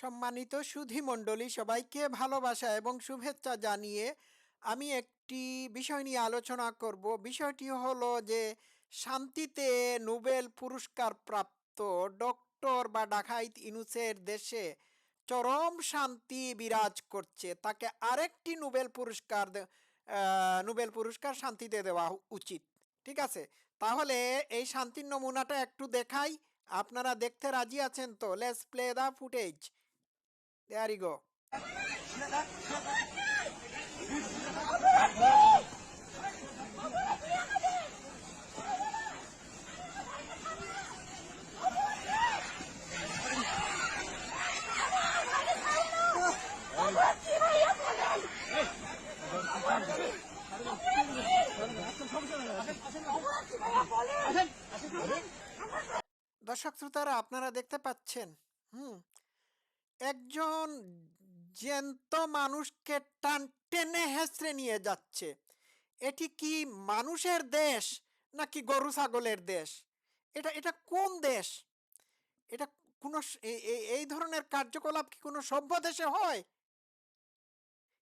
সম্মানিত সুধী মণ্ডলী সবাইকে ভালোবাসা এবং শুভেচ্ছা জানিয়ে আমি একটি বিষয় নিয়ে আলোচনা করব। বিষয়টি হলো যে শান্তিতে নোবেল পুরস্কার প্রাপ্ত ডক্টর বা ডাকাইত ইনুসের দেশে চরম শান্তি বিরাজ করছে। তাকে আরেকটি নোবেল পুরস্কার নোবেল পুরস্কার শান্তিতে দেওয়া উচিত। ঠিক আছে? তাহলে এই শান্তির নমুনাটা একটু দেখাই। আপনারা দেখতে রাজি আছেন তো? Let's play the footage there go দর্শক শ্রোতারা আপনারা দেখতে পাচ্ছেন হুম একজন জ্যান্ত মানুষকে টান টেনে হেসড়ে নিয়ে যাচ্ছে। এটি কি মানুষের দেশ নাকি গরু ছাগলের দেশ? এটা এটা কোন দেশ? এটা কোনো এই ধরনের কার্যকলাপ কি কোনো সভ্য দেশে হয়?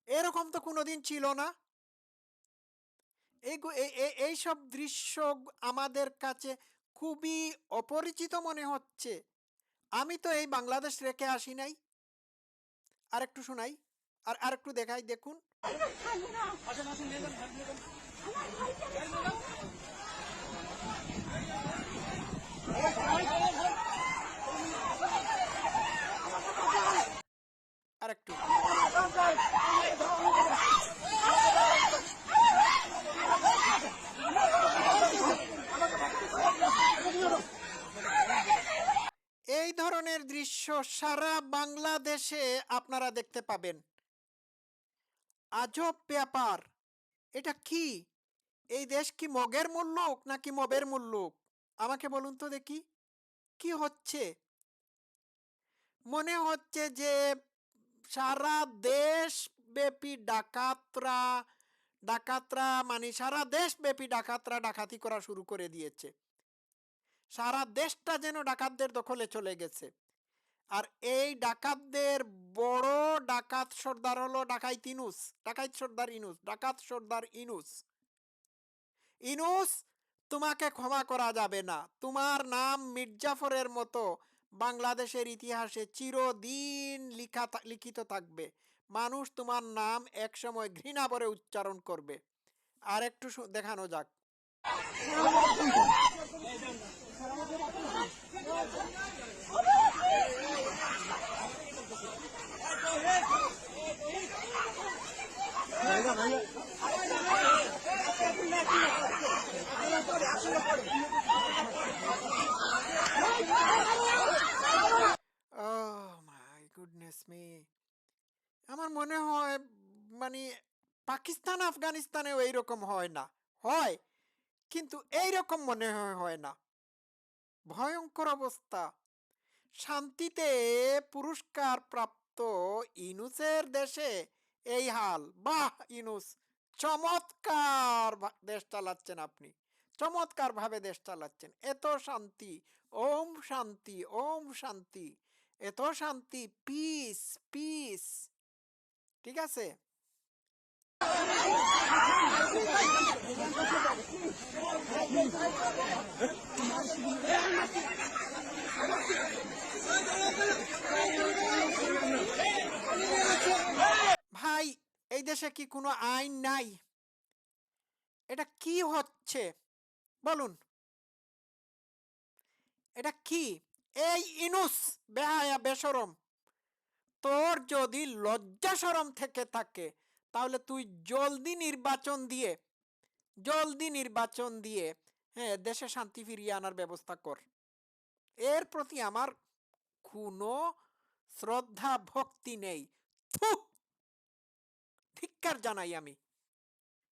এরকম তো কোনোদিন ছিল না। এই এইসব দৃশ্য আমাদের কাছে খুবই অপরিচিত মনে হচ্ছে। আমি তো এই বাংলাদেশ রেখে আসি নাই। আর একটু শোনাই আর আর একটু দেখাই দেখুন। আর এই ধরনের দৃশ্য সারা বাংলাদেশে আপনারা দেখতে পাবেন। আজব ব্যাপার! এটা কি? এই দেশ কি মগের মুল্লুক নাকি মবের মুল্লুক? আমাকে বলুন তো দেখি। কি হচ্ছে? মনে হচ্ছে যে সারা দেশ ব্যাপী ডাকাতরা ডাকাতরা মানে সারা দেশ ব্যাপী ডাকাতরা ডাকাতি করা শুরু করে দিয়েছে। সারা দেশটা যেন ডাকাতদের দখলে চলে গেছে। আর এই ডাকাতদের বড় ডাকাত সর্দার হলো ডাকাইত ইনুস, ডাকাইত সর্দার ইনুস, ডাকাত সর্দার ইনুস। ইনুস, তোমাকে ক্ষমা করা যাবে না। তোমার নাম মির্জাফরের মতো বাংলাদেশের ইতিহাসে চিরদিন লিখা লিখিত থাকবে। মানুষ তোমার নাম একসময় ঘৃণা করে উচ্চারণ করবে। আর একটু দেখানো যাক। গুডনেস মি আমার মনে হয় মানে পাকিস্তান, আফগানিস্তানেও এইরকম হয় না। হয়, কিন্তু এইরকম মনে হয় হয় না। ভয়ঙ্কর অবস্থা। শান্তিতে পুরস্কার প্রাপ্ত ইনুসের দেশে এই হাল। বাহ, ইনুস! চমৎকার দেশ চালাচ্ছেন আপনি। চমৎকার ভাবে দেশ চালাচ্ছেন। এত শান্তি, ওম শান্তি ওম শান্তি, এত শান্তি, পিস পিস। ঠিক আছে? ভাই, এই দেশে কি কোনো আইন নাই? এটা কি হচ্ছে? বলুন। এটা কি? এই ইনুস, বেহায়া, বেসরম। তোর যদি লজ্জা সরম থেকে থাকে, তাহলে তুই জলদি নির্বাচন দিয়ে, জলদি নির্বাচন দিয়ে হ্যাঁ দেশে শান্তি ফিরিয়ে আনার ব্যবস্থা কর। এর প্রতি আমার কোনো শ্রদ্ধা, ভক্তি নেই। ধিক্কার জানাই আমি।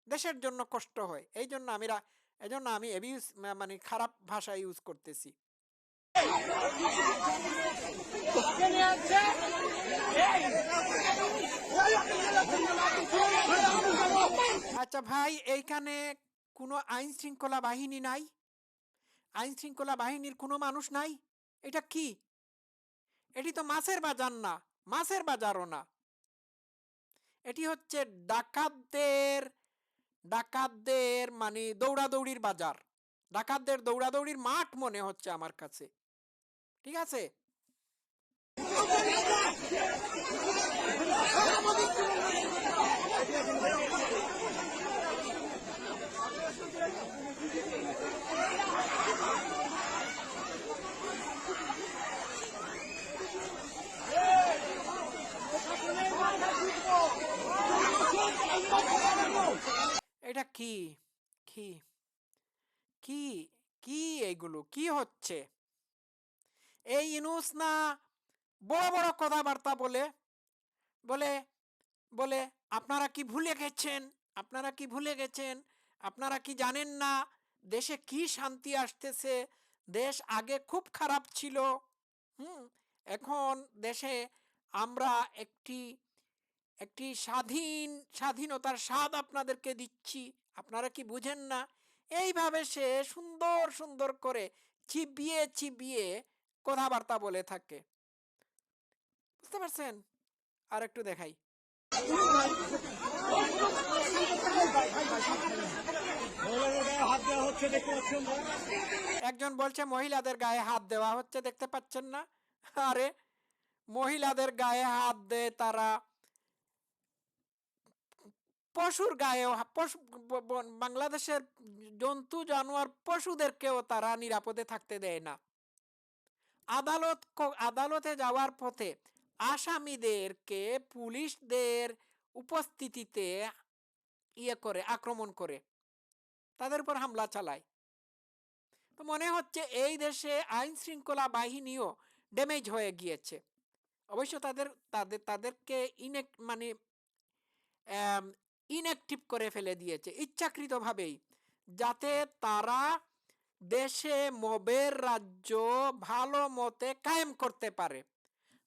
দেশের জন্য কষ্ট হয়। এই জন্য আমিরা, এই জন্য আমি অ্যাবিউজ মানে খারাপ ভাষা ইউজ করতেছি। আচ্ছা ভাই, এইখানে কোনো আইন শৃঙ্খলা বাহিনী নাই? আইন শৃঙ্খলা বাহিনীর কোনো মানুষ নাই? এটা কি? এটি তো মাছের বাজার না, মাছের বাজারও না। এটি হচ্ছে ডাকাতদের ডাকাতদের মানে দৌড়াদৌড়ির বাজার। ডাকাতদের দৌড়াদৌড়ির মাঠ মনে হচ্ছে আমার কাছে। ঠিক আছে এটা কি কি কি কি এইগুলো কি হচ্ছে। এই ইনুস না বড় বড় কথাবার্তা বলে বলে বলে, আপনারা কি ভুলে গেছেন? আপনারা কি ভুলে গেছেন? আপনারা কি জানেন না? দেশে কি শান্তি আসতেছে? দেশ আগে খুব খারাপ ছিল। হুম, এখন দেশে আমরা একটি একটি স্বাধীন, স্বাধীনতার স্বাদ আপনাদেরকে দিচ্ছি। আপনারা কি বুঝেন না? এইভাবে সে সুন্দর সুন্দর করে চিবিয়ে চিবিয়ে কথাবার্তা বলে থাকে। বুঝতে পারছেন? আর একটু দেখাই। একজন বলছে, মহিলাদের গায়ে হাত দেওয়া হচ্ছে, দেখতে পাচ্ছেন না? আরে, মহিলাদের গায়ে হাত দেয় তারা। পশুর গায়েও, পশু বাংলাদেশের জন্তু, জানোয়ার, পশুদেরকেও তারা নিরাপদে থাকতে দেয় না। আদালত আদালতে যাওয়ার পথে আসামিদেরকে পুলিশদের উপস্থিতিতে ইয়ে করে, আক্রমণ করে, তাদের উপর হামলা চালায়। তো মনে হচ্ছে এই দেশে আইন শৃঙ্খলা বাহিনীও ড্যামেজ হয়ে গিয়েছে। অবশ্য তাদের তাদের, তাদেরকে ইনেক মানে ইনঅ্যাক্টিভ করে ফেলে দিয়েছে, ইচ্ছাকৃতভাবেই, যাতে তারা দেশে মবের রাজ্য ভালো মতে কায়েম করতে পারে।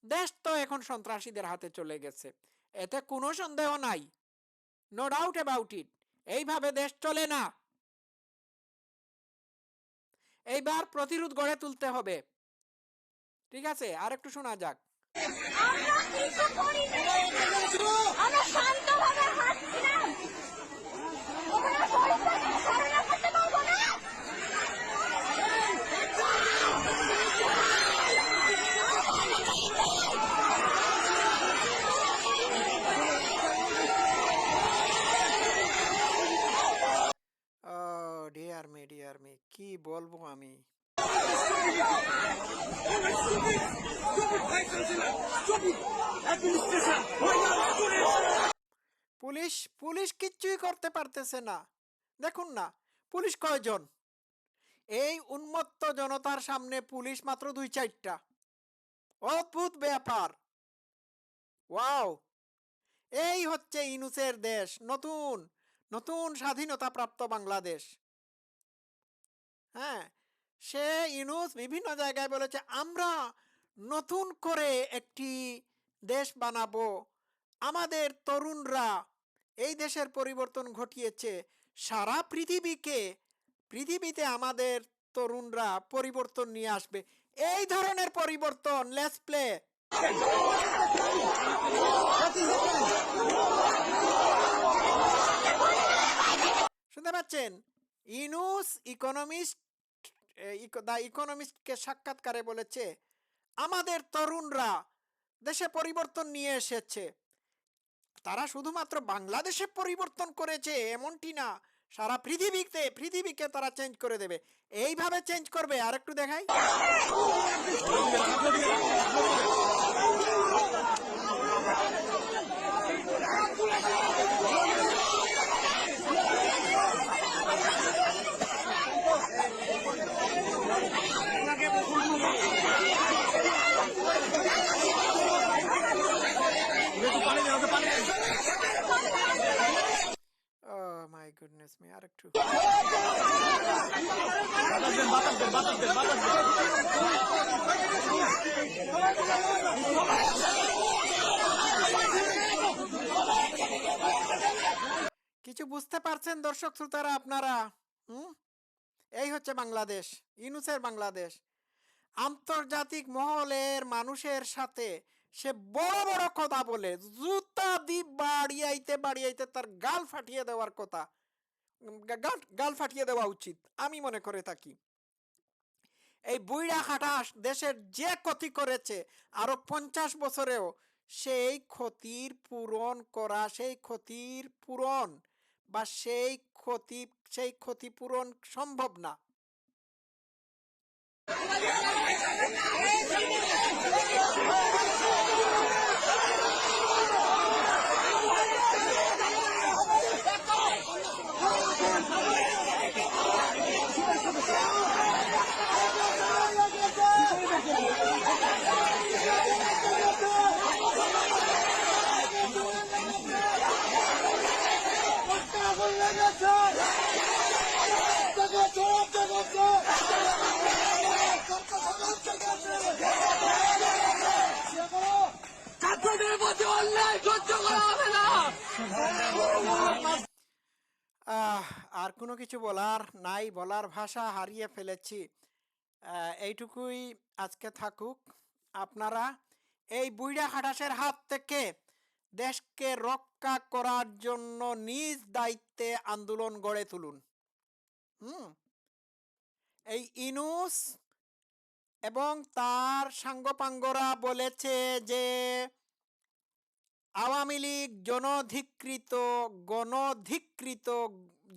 দেশ তো এখন সন্ত্রাসীদের হাতে চলে গেছে, এতে কোনো সন্দেহ নাই। নো ডাউট অ্যাবাউট ইট এইভাবে দেশ চলে না। এইবার প্রতিরোধ গড়ে তুলতে হবে। ঠিক আছে, আর একটু শোনা যাক। আমরা শান্তভাবে কি বলব আমি? পুলিশ পুলিশ কিচ্ছুই করতে পারতেছে না। দেখুন না, পুলিশ কয়জন? এই উন্মত্ত জনতার সামনে পুলিশ মাত্র দুই চারটা। অদ্ভুত ব্যাপার। ওয়াও! এই হচ্ছে ইনুসের দেশ, নতুন নতুন স্বাধীনতা প্রাপ্ত বাংলাদেশ। হ্যাঁ সে ইনুস বিভিন্ন জায়গায় বলেছে, আমরা নতুন করে একটি দেশ বানাবো। আমাদের তরুণরা এই দেশের পরিবর্তন ঘটিয়েছে। সারা পৃথিবীকে, পৃথিবীতে আমাদের তরুণরা পরিবর্তন নিয়ে আসবে। এই ধরনের পরিবর্তন লেস প্লে। শুনতে পাচ্ছেন? ইনুস ইকোনমিস্ট দ্য ইকোনমিস্টকে সাক্ষাৎকারে বলেছে, আমাদের তরুণরা দেশে পরিবর্তন নিয়ে এসেছে। তারা শুধুমাত্র বাংলাদেশে পরিবর্তন করেছে, এমনটি না, সারা পৃথিবীতে, পৃথিবীকে তারা চেঞ্জ করে দেবে। এইভাবে চেঞ্জ করবে আর একটু দেখাই। কিছু বুঝতে পারছেন দর্শক শ্রোতারা আপনারা? হুম? এই হচ্ছে বাংলাদেশ ইনুসের বাংলাদেশ। আন্তর্জাতিক মহলের মানুষের সাথে সে বড় বড় কথা বলে, জুতা দি বাড়িয়াইতে বাড়িয়াইতে তার গাল ফাটিয়ে দেওয়ার কথা। গাল গাল ফাটিয়ে দেওয়া উচিত, আমি মনে করে থাকি। এই বুইড়া খাটাস দেশের যে ক্ষতি করেছে, আরও পঞ্চাশ বছরেও সেই ক্ষতির পূরণ করা, সেই ক্ষতির পূরণ বা সেই ক্ষতি, সেই ক্ষতিপূরণ সম্ভব না। কোনো কিছু বলার নাই, বলার ভাষা হারিয়ে ফেলেছি। এইটুকুই আজকে থাকুক। আপনারা এই বুইড়া খাটাসের হাত থেকে দেশকে রক্ষা করার জন্য নিজ দায়িত্বে আন্দোলন গড়ে তুলুন। হুম? এই ইনুস এবং তার সাঙ্গপাঙ্গরা বলেছে যে আওয়ামী লীগ জনধিকৃত, গণধিকৃত,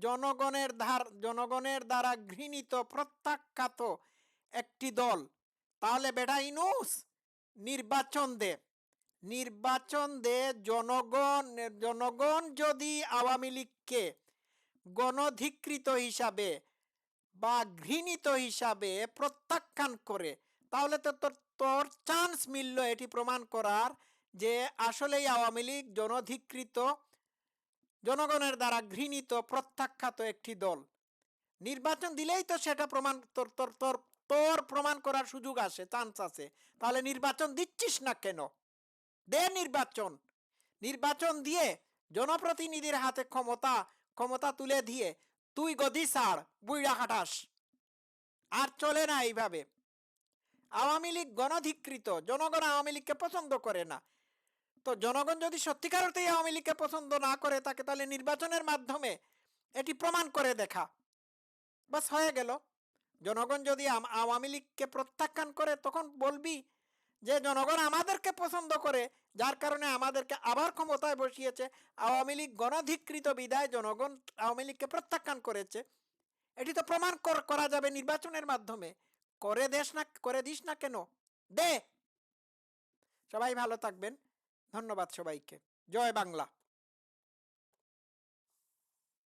জনগণের ধার, জনগণের দ্বারা ঘৃণিত, প্রত্যাখ্যাত একটি দল। তাহলে বেটা ইনুস, নির্বাচন দে। নির্বাচন দে জনগণ জনগণ যদি আওয়ামী লীগকে গণধিকৃত হিসাবে বা ঘৃণিত হিসাবে প্রত্যাখ্যান করে, তাহলে তো তোর তোর চান্স মিলল এটি প্রমাণ করার। যে আসলেই আওয়ামী লীগ জনধিকৃত, জনগণের দ্বারা ঘৃণিত, প্রত্যাখ্যাত একটি দল। নির্বাচন দিলেই তো সেটা প্রমাণ, তোর প্রমাণ করার সুযোগ আসে চান্স আছে তাহলে নির্বাচন দিচ্ছিস না কেন? দে নির্বাচন। নির্বাচন দিয়ে জনপ্রতিনিধির হাতে ক্ষমতা ক্ষমতা তুলে দিয়ে তুই গদি ছাড় বুইড়া খাটাস আর চলে না এইভাবে। আওয়ামী লীগ গণধিকৃত, জনগণ আওয়ামী লীগকে পছন্দ করে না। তো জনগণ যদি সত্যিকার অর্থেই আওয়ামী লীগকে পছন্দ না করে, তাকে তাহলে নির্বাচনের মাধ্যমে এটি প্রমাণ করে দেখা। বাস হয়ে গেল। জনগণ যদি আওয়ামী লীগকে প্রত্যাখ্যান করে, তখন বলবি যে জনগণ আমাদেরকে পছন্দ করে, যার কারণে আমাদেরকে আবার ক্ষমতায় বসিয়েছে। আওয়ামী লীগ গণধিকৃত বিদায় জনগণ আওয়ামী লীগকে প্রত্যাখ্যান করেছে। এটি তো প্রমাণ করা যাবে নির্বাচনের মাধ্যমে। করে দেশ না, করে দিস না কেন? দে! সবাই ভালো থাকবেন। ধন্যবাদ সবাইকে। জয় বাংলা।